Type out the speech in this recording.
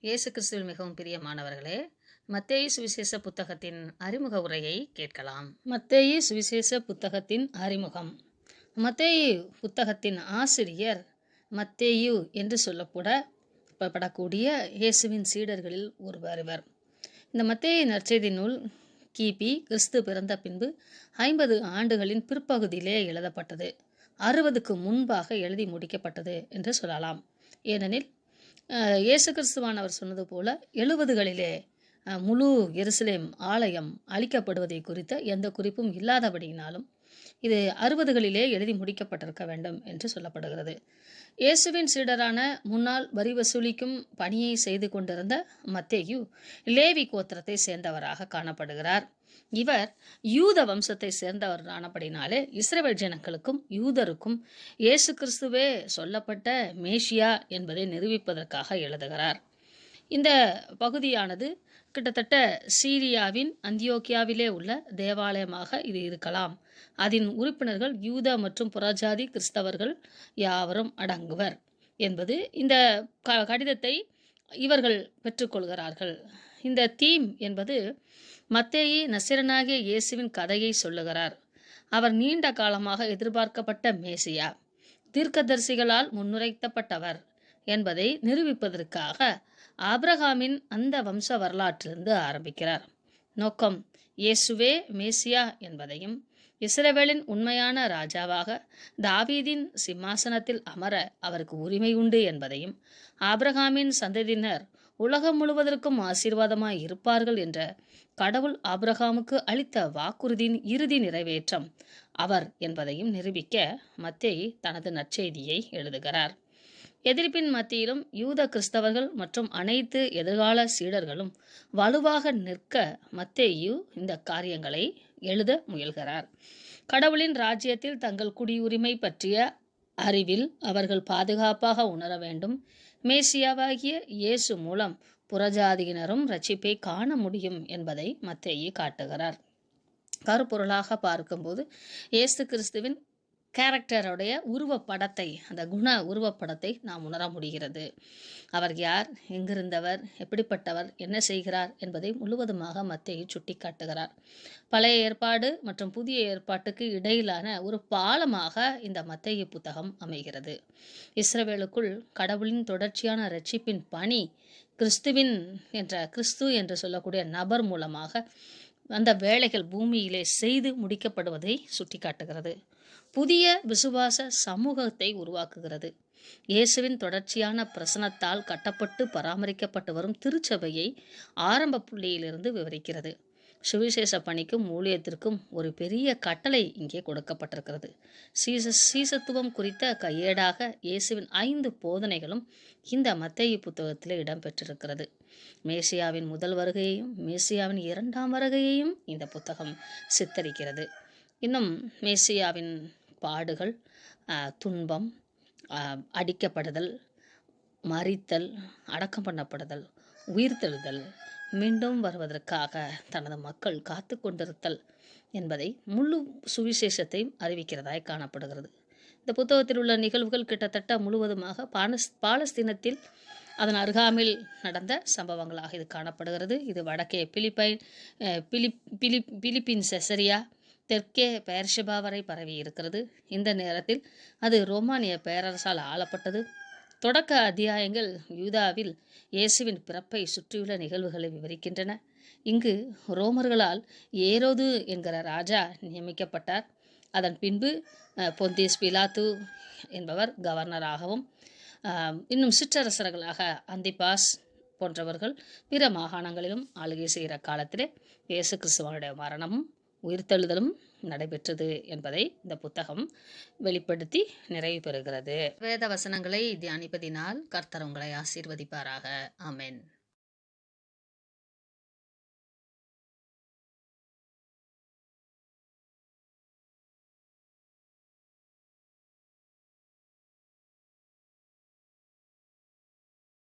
இயேசு கிறிஸ்துவில் மிகவும் பிரியமானவர்களே மத்தேயு சுவிசேஷ புத்தகத்தின் அறிமுக உரையை கேட்கலாம். மத்தேயு சுவிசேஷ புத்தகத்தின் அறிமுகம். மத்தேயு புத்தகத்தின் ஆசிரியர் மத்தேயு என்று சொல்லக்கூட படக்கூடிய இயேசுவின் சீடர்களில் ஒருவர் இவர். இந்த மத்தேய நற்செய்தி நூல் கிபி கிறிஸ்து பிறந்த பின்பு ஐம்பது ஆண்டுகளின் பிற்பகுதியிலே எழுதப்பட்டது. அறுபதுக்கு முன்பாக எழுதி முடிக்கப்பட்டது என்று சொல்லலாம். ஏனெனில் இயேசு கிறிஸ்துவானவர் சொன்னது போல எழுபதுகளிலே முழு எருசலேம் ஆலயம் அழிக்கப்படுவதை குறித்த எந்த குறிப்பும் இல்லாதபடியினாலும் இது அறுபதுகளிலே எழுதி முடிக்கப்பட்டிருக்க வேண்டும் என்று சொல்லப்படுகிறது. இயேசுவின் சீடரான முன்னால் வரி வசூலிக்கும் பணியை செய்து கொண்டிருந்த மத்தேயு லேவி கோத்திரத்தை சேர்ந்தவராக காணப்படுகிறார். இவர் யூத வம்சத்தை சேர்ந்தவர் ஆனபடினாலே இஸ்ரேல் ஜனங்களுக்கும் யூதருக்கும் இயேசு கிறிஸ்துவே சொல்லப்பட்ட மேஷியா என்பதை நிரூபிப்பதற்காக எழுதுகிறார். இந்த பகுதியானது கிட்டத்தட்ட சீரியாவின் அந்தியோக்கியாவிலே உள்ள தேவாலயமாக இது இருக்கலாம். அதன் உறுப்பினர்கள் யூத மற்றும் புறஜாதி கிறிஸ்தவர்கள் யாவரும் அடங்குவர் என்பது இந்த க கடிதத்தை இவர்கள் பெற்றுக்கொள்கிறார்கள். இந்த தீம் என்பது மத்தேயி நசிரனாகிய இயேசுவின் கதையை சொல்லுகிறார். அவர் நீண்ட காலமாக எதிர்பார்க்கப்பட்ட மேசியா தீர்க்கதரிசிகளால் முன்னுரைத்தப்பட்டவர். என்பதை நிரூபிப்பதற்காக ஆப்ரஹாமின் அந்த வம்ச வரலாற்றிலிருந்து ஆரம்பிக்கிறார். நோக்கம் இயேசுவே மேசியா என்பதையும் இஸ்ரவேலின் உண்மையான ராஜாவாக தாவீதின் சிம்மாசனத்தில் அமர அவருக்கு உரிமை உண்டு என்பதையும் ஆப்ரஹாமின் சந்ததியினர் உலகம் முழுவதற்கும் ஆசீர்வாதமாய் இருப்பார்கள் என்ற கடவுள் ஆப்ரஹாமுக்கு அளித்த வாக்குறுதியின் இறுதி நிறைவேற்றம் அவர் என்பதையும் நிரூபிக்க மத்தேய் தனது நற்செய்தியை எழுதுகிறார். எதிர்ப்பின் மத்தியிலும் யூத கிறிஸ்தவர்கள் மற்றும் அனைத்து எதிர்கால சீடர்களும் வலுவாக நிற்க மத்தேயு இந்த காரியங்களை எழுத முயல்கிறார். கடவுளின் ராஜ்யத்தில் தங்கள் குடியுரிமை பற்றிய அறிவில் அவர்கள் பாதுகாப்பாக உணர வேண்டும். மேசியாவாகிய இயேசு மூலம் புறஜாதியினரும் ரட்சிப்பை காண முடியும் என்பதை மத்தேயு காட்டுகிறார். கருப்பொருளாக பார்க்கும்போது இயேசு கிறிஸ்துவின் கேரக்டருடைய உருவப்படத்தை அந்த குண உருவப்படத்தை நாம் உணர முடிகிறது. அவர் யார்? எங்கிருந்தவர்? எப்படிப்பட்டவர்? என்ன செய்கிறார்? என்பதை முழுவதுமாக மத்தேயு சுட்டிக்காட்டுகிறார். பழைய ஏற்பாடு மற்றும் புதிய ஏற்பாட்டுக்கு இடையிலான ஒரு பாலமாக இந்த மத்திய புத்தகம் அமைகிறது. இஸ்ரவேலுக்குள் கடவுளின் தொடர்ச்சியான ரட்சிப்பின் பணி கிறிஸ்துவின் என்ற கிறிஸ்து என்று சொல்லக்கூடிய நபர் மூலமாக அந்த வேலைகள் பூமியிலே செய்து முடிக்கப்படுவதை சுட்டிக்காட்டுகிறது. புதிய விசுவாச சமூகத்தை உருவாக்குகிறது. இயேசுவின் தொடர்ச்சியான பிரசனத்தால் கட்டப்பட்டு பராமரிக்கப்பட்டு வரும் திருச்சபையை ஆரம்ப புள்ளியிலிருந்து விவரிக்கிறது. சுவிசேஷ பணிக்கும் ஊழியத்திற்கும் ஒரு பெரிய கட்டளை இங்கே கொடுக்கப்பட்டிருக்கிறது. சீச சீசத்துவம் குறித்த கையேடாக இயேசுவின் ஐந்து போதனைகளும் இந்த மத்திய புத்தகத்தில் இடம்பெற்றிருக்கிறது. மேசியாவின் முதல் வருகையையும் மேசியாவின் இரண்டாம் வருகையையும் இந்த புத்தகம் சித்தரிக்கிறது. இன்னும் மேசியாவின் பாடுகள் துன்பம் அடிக்கப்படுதல் மறித்தல் அடக்கம் பண்ணப்படுதல் உயிர்த்தெழுதல் மீண்டும் வருவதற்காக தனது மக்கள் காத்து கொண்டிருத்தல் என்பதை முழு சுவிசேஷத்தையும் அறிவிக்கிறதாய் காணப்படுகிறது. இந்த புத்தகத்தில் உள்ள நிகழ்வுகள் கிட்டத்தட்ட முழுவதுமாக பாலஸ் பாலஸ்தீனத்தில் அதன் அருகாமையில் நடந்த சம்பவங்களாக இது காணப்படுகிறது. இது வடக்கே பிலிப்பைன் பிலிப் பிலிப் பிலிப்பின் செசரியா தெற்கே பெயர்ஷபா வரை பரவி இருக்கிறது. இந்த நேரத்தில் அது ரோமானிய பேரரசால் ஆளப்பட்டது. தொடக்க அத்தியாயங்கள் யூதாவில் இயேசுவின் பிறப்பை சுற்றியுள்ள நிகழ்வுகளை விவரிக்கின்றன. இங்கு ரோமர்களால் ஏரோது என்கிற ராஜா நியமிக்கப்பட்டார். அதன் பின்பு பொந்தீஸ் பிலாத்து என்பவர் கவர்னராகவும் இன்னும் சிற்றரசர்களாக அந்திபாஸ் போன்றவர்கள் பிற மாகாணங்களிலும் ஆளுகை செய்கிற காலத்திலே இயேசு கிறிஸ்துவனுடைய மரணமும் உயிர்த்தெழுதலும் நடைபெற்றது என்பதை இந்த புத்தகம் வெளிப்படுத்தி நிறைவு பெறுகிறது. வேத வசனங்களை தியானிப்பதினால் கர்த்தர் உங்களை ஆசீர்வதிப்பாராக. ஆமென்.